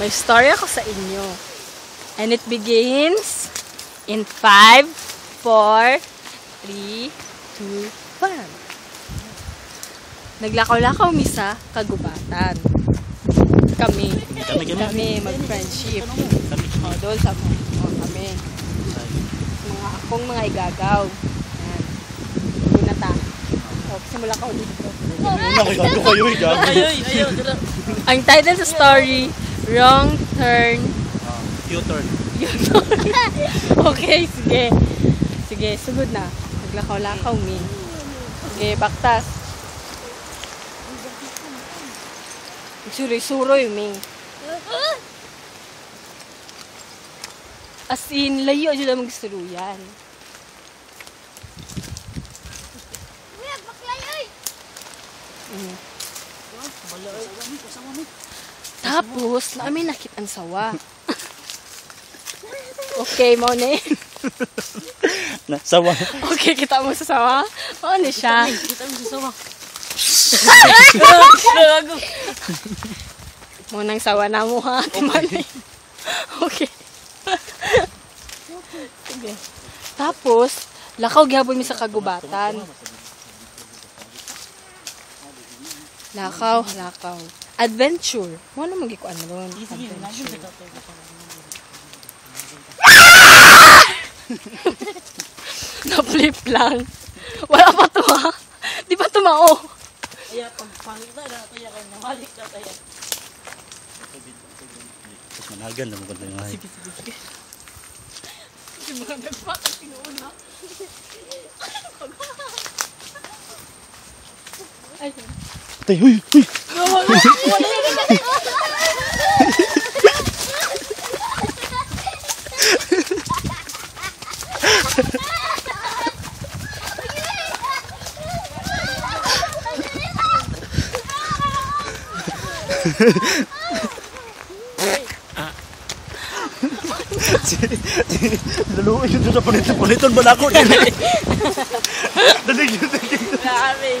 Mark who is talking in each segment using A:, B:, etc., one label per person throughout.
A: May story ako sa inyo. And it begins in 5, 4, 3, 2, 1. Naglakaw-lakaw mi sa kagubatan. Kami.
B: Kami, kami.
A: Kami mag-friendship.
B: Kami.
A: O, doon sa mo. O, kami. Mga akong mga igagaw. Yan. Hindi na ta. O, simula ka ulit dito.
B: Una kayo, ano kayo, eh, gago.
A: Ang title sa story, Wrong Turn
B: Ah, U-turn.
A: okay, sige. Sige, sugod na. Naglakaw-lakaw, mi. Sige, baktas. Suroy-suroy, mi. As in, layo dyan lang magsuruyan. Mm. Tapos, namin nakit ang sawa. okay, mo na eh.
B: Nasawa.
A: Okay, kita mo sa sawa? Ano siya?
C: Kita mo sa sawa.
A: Mo nang sawa na mo ha, Timani. Okay. Sige. Tapos, lakaw gyapon mi sa kagubatan. Lakaw, lakaw. Adventure. Mo na magikuan ron. Adventure. Na-flip lang. Wala pa to ha. Di pa tumao.
C: Kaya pag pangit na, kaya kayo namalik na tayo.
B: Managan na mo kung tayo ngayon.
A: Yung mga nagpaka pinuuna. Ay,
B: Tay, huy, huy. Laluoy yun sa puniton. Puniton ba na ako? Dalig yun.
C: Grabe.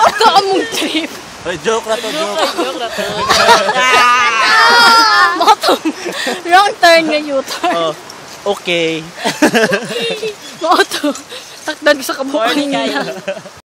A: Maoto among trip.
B: Ay, joke na to, joke.
C: Joke na to.
A: Maoto. Wrong turn nga U-turn.
B: Oh, okay.
A: Maoto. Takdan ko sa kabukan
C: Morning
A: niya.